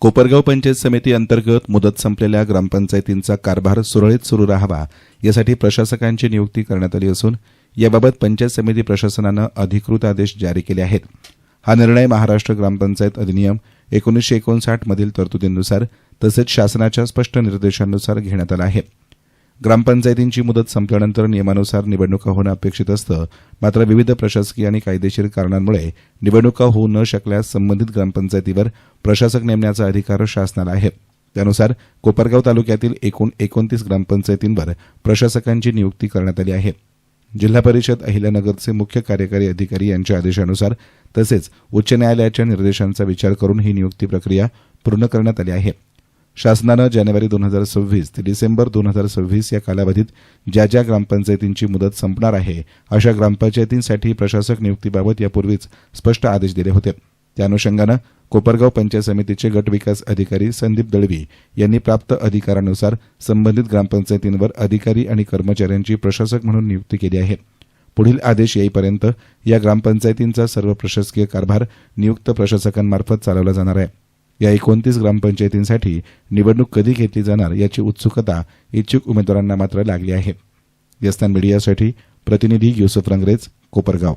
कोपरगाव पंचायत समिती अंतर्गत मुदत संपलेल्या ग्रामपंचायतींचा कारभार सुरळीत सुरू राहावा यासाठी प्रशासकांची नियुक्ती करण्यात आली असून याबाबत पंचायत समिती प्रशासनानं अधिकृत आदेश जारी केले आहेत. हा निर्णय महाराष्ट्र ग्रामपंचायत अधिनियम एकोणीसशे एकोणसाठ मधील तरतुदींनुसार तसेच शासनाच्या स्पष्ट निर्देशांनुसार घेण्यात आला आहे. ग्रामपंचायतींची मुदत संपल्यानंतर नियमानुसार निवडणुका होणं अपेक्षित असतं. मात्र विविध प्रशासकीय आणि कायदेशीर कारणांमुळे निवडणुका होऊ न शकल्यास संबंधित ग्रामपंचायतीवर प्रशासक नेमण्याचा अधिकार शासनाला आहे. त्यानुसार कोपरगाव तालुक्यातील एकूण एकोणतीस ग्रामपंचायतींवर प्रशासकांची नियुक्ती करण्यात आली आहे. जिल्हा परिषद अहिल्यानगरचे मुख्य कार्यकारी अधिकारी यांच्या आदेशानुसार तसेच उच्च न्यायालयाच्या निर्देशांचा विचार करून ही नियुक्ती प्रक्रिया पूर्ण करण्यात आली आहे. शासनानं जानेवारी दोन हजार सव्वीस ते डिसेंबर दोन हजार सव्वीस या कालावधीत ज्या ज्या ग्रामपंचायतींची मुदत संपणार आहे अशा ग्रामपंचायतींसाठी प्रशासक नियुक्तीबाबत यापूर्वीच स्पष्ट आदेश दिले होते. त्या अनुषंगानं कोपरगाव पंचायत समितीचे गट विकास अधिकारी संदीप दळवी यांनी प्राप्त अधिकारानुसार संबंधित ग्रामपंचायतींवर अधिकारी आणि कर्मचाऱ्यांची प्रशासक म्हणून नियुक्ती केली आहे. पुढील आदेश येईपर्यंत या ग्रामपंचायतींचा सर्व प्रशासकीय कारभार नियुक्त प्रशासकांमार्फत चालवला जाणार आहे. या एकोणतीस ग्रामपंचायतींसाठी निवडणूक कधी घेतली जाणार याची उत्सुकता इच्छुक उमेदवारांना मात्र लागली आहे. यस्तान मीडियासाठी प्रतिनिधी युसुफ रंगरेज कोपरगाव.